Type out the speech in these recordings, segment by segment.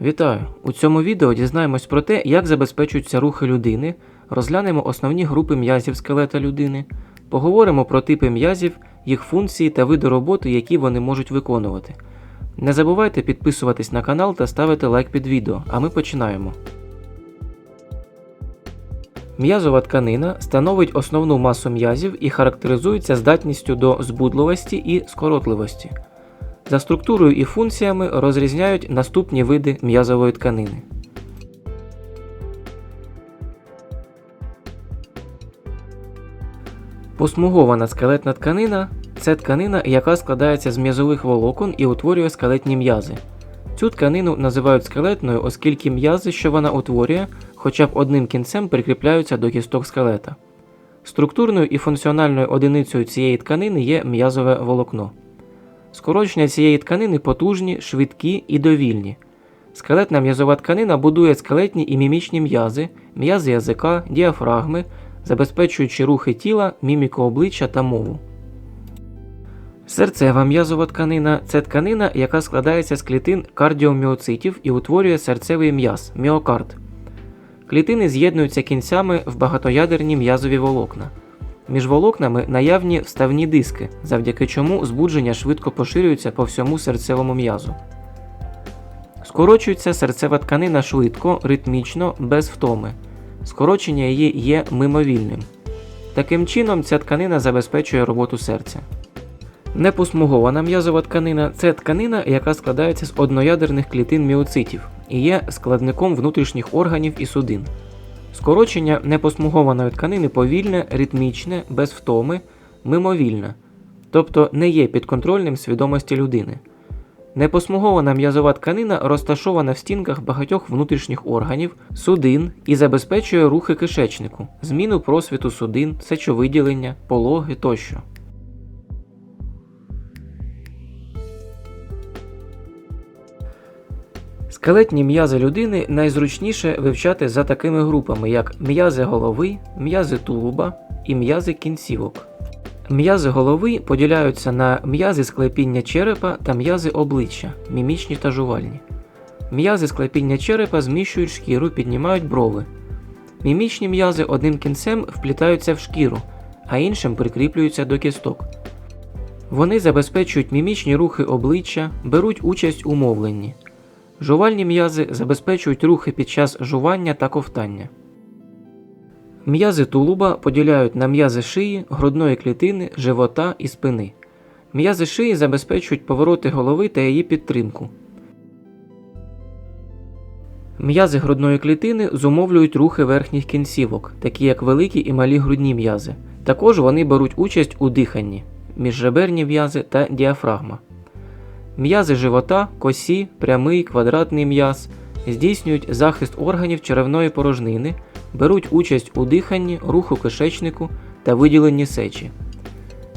Вітаю! У цьому відео дізнаємось про те, як забезпечуються рухи людини, розглянемо основні групи м'язів скелета людини, поговоримо про типи м'язів, їх функції та види роботи, які вони можуть виконувати. Не забувайте підписуватись на канал та ставити лайк під відео, а ми починаємо. М'язова тканина становить основну масу м'язів і характеризується здатністю до збудливості і скоротливості. За структурою і функціями розрізняють наступні види м'язової тканини. Посмугована скелетна тканина це тканина, яка складається з м'язових волокон і утворює скелетні м'язи. Цю тканину називають скелетною, оскільки м'язи, що вона утворює, хоча б одним кінцем прикріпляються до кісток скелета. Структурною і функціональною одиницею цієї тканини є м'язове волокно. Скорочення цієї тканини потужні, швидкі і довільні. Скелетна м'язова тканина будує скелетні і мімічні м'язи, м'язи язика, діафрагми, забезпечуючи рухи тіла, міміку обличчя та мову. Серцева м'язова тканина це тканина, яка складається з клітин кардіоміоцитів і утворює серцевий м'яз міокард. Клітини з'єднуються кінцями в багатоядерні м'язові волокна. Між волокнами наявні вставні диски, завдяки чому збудження швидко поширюється по всьому серцевому м'язу. Скорочується серцева тканина швидко, ритмічно, без втоми. Скорочення її є мимовільним. Таким чином, ця тканина забезпечує роботу серця. Непосмугована м'язова тканина це тканина, яка складається з одноядерних клітин міоцитів і є складником внутрішніх органів і судин. Скорочення непосмугованої тканини повільне, ритмічне, без втоми, мимовільне, тобто не є підконтрольним свідомості людини. Непосмугована м'язова тканина розташована в стінках багатьох внутрішніх органів, судин і забезпечує рухи кишечнику, зміну просвіту судин, сечовиділення, пологи тощо. Скелетні м'язи людини найзручніше вивчати за такими групами, як м'язи голови, м'язи тулуба і м'язи кінцівок. М'язи голови поділяються на м'язи склепіння черепа та м'язи обличчя, мімічні та жувальні. М'язи склепіння черепа зміщують шкіру, піднімають брови. Мімічні м'язи одним кінцем вплітаються в шкіру, а іншим прикріплюються до кісток. Вони забезпечують мімічні рухи обличчя, беруть участь у мовленні. Жувальні м'язи забезпечують рухи під час жування та ковтання. М'язи тулуба поділяють на м'язи шиї, грудної клітини, живота і спини. М'язи шиї забезпечують повороти голови та її підтримку. М'язи грудної клітини зумовлюють рухи верхніх кінцівок, такі як великі і малі грудні м'язи. Також вони беруть участь у диханні, міжреберні м'язи та діафрагма. М'язи живота, косі, прямий, квадратний м'яз здійснюють захист органів черевної порожнини, беруть участь у диханні, руху кишечнику та виділенні сечі.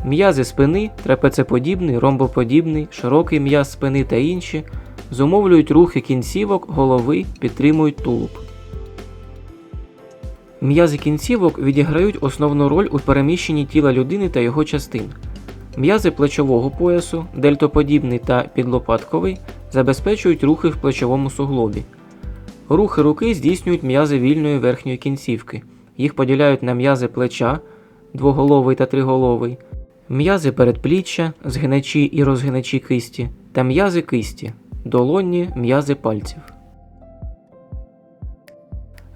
М'язи спини, трапецеподібний, ромбоподібний, широкий м'яз спини та інші зумовлюють рухи кінцівок, голови, підтримують тулуб. М'язи кінцівок відіграють основну роль у переміщенні тіла людини та його частин. М'язи плечового поясу, дельтоподібний та підлопатковий, забезпечують рухи в плечовому суглобі. Рухи руки здійснюють м'язи вільної верхньої кінцівки. Їх поділяють на м'язи плеча, двоголовий та триголовий, м'язи передпліччя, згиначі і розгиначі кисті та м'язи кисті, долонні м'язи пальців.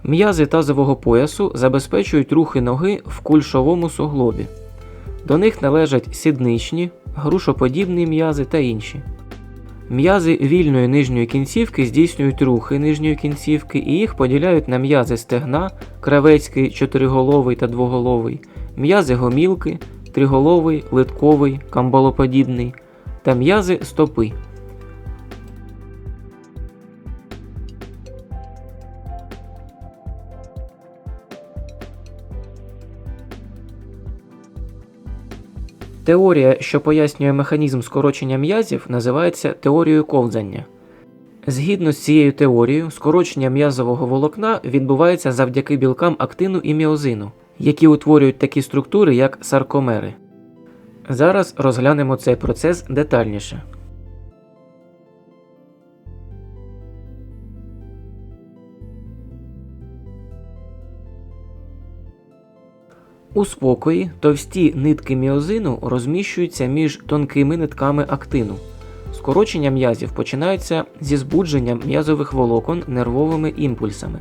М'язи тазового поясу забезпечують рухи ноги в кульшовому суглобі. До них належать сідничні, грушоподібні м'язи та інші. М'язи вільної нижньої кінцівки здійснюють рухи нижньої кінцівки і їх поділяють на м'язи стегна, кравецький, чотириголовий та двоголовий, м'язи гомілки, триголовий, литковий, камбалоподібний та м'язи стопи. Теорія, що пояснює механізм скорочення м'язів, називається теорією ковзання. Згідно з цією теорією, скорочення м'язового волокна відбувається завдяки білкам актину і міозину, які утворюють такі структури, як саркомери. Зараз розглянемо цей процес детальніше. У спокої товсті нитки міозину розміщуються між тонкими нитками актину. Скорочення м'язів починаються зі збудженням м'язових волокон нервовими імпульсами.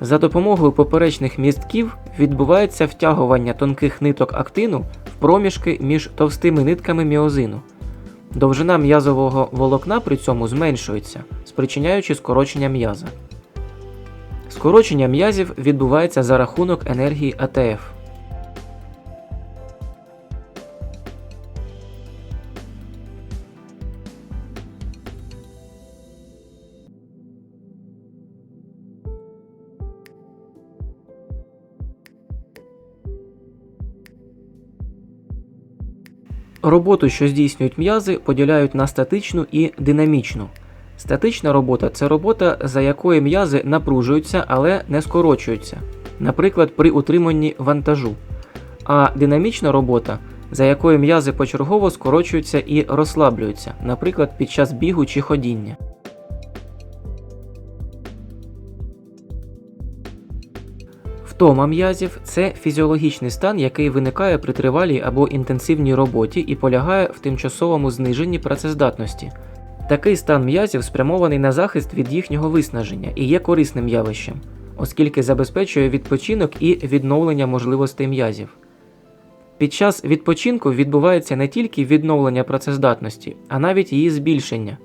За допомогою поперечних містків відбувається втягування тонких ниток актину в проміжки між товстими нитками міозину. Довжина м'язового волокна при цьому зменшується, спричиняючи скорочення м'яза. Скорочення м'язів відбувається за рахунок енергії АТФ. Роботу, що здійснюють м'язи, поділяють на статичну і динамічну. Статична робота це робота, за якою м'язи напружуються, але не скорочуються, наприклад, при утриманні вантажу. А динамічна робота, за якою м'язи почергово скорочуються і розслаблюються, наприклад, під час бігу чи ходіння. Втома м'язів це фізіологічний стан, який виникає при тривалій або інтенсивній роботі і полягає в тимчасовому зниженні працездатності. Такий стан м'язів спрямований на захист від їхнього виснаження і є корисним явищем, оскільки забезпечує відпочинок і відновлення можливостей м'язів. Під час відпочинку відбувається не тільки відновлення працездатності, а навіть її збільшення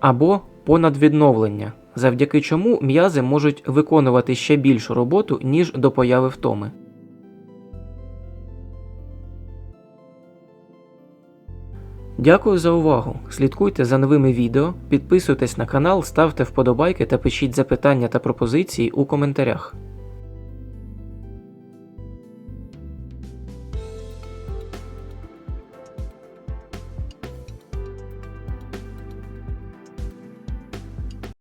або понадвідновлення, завдяки чому м'язи можуть виконувати ще більшу роботу, ніж до появи втоми. Дякую за увагу. Слідкуйте за новими відео, підписуйтесь на канал, ставте вподобайки та пишіть запитання та пропозиції у коментарях.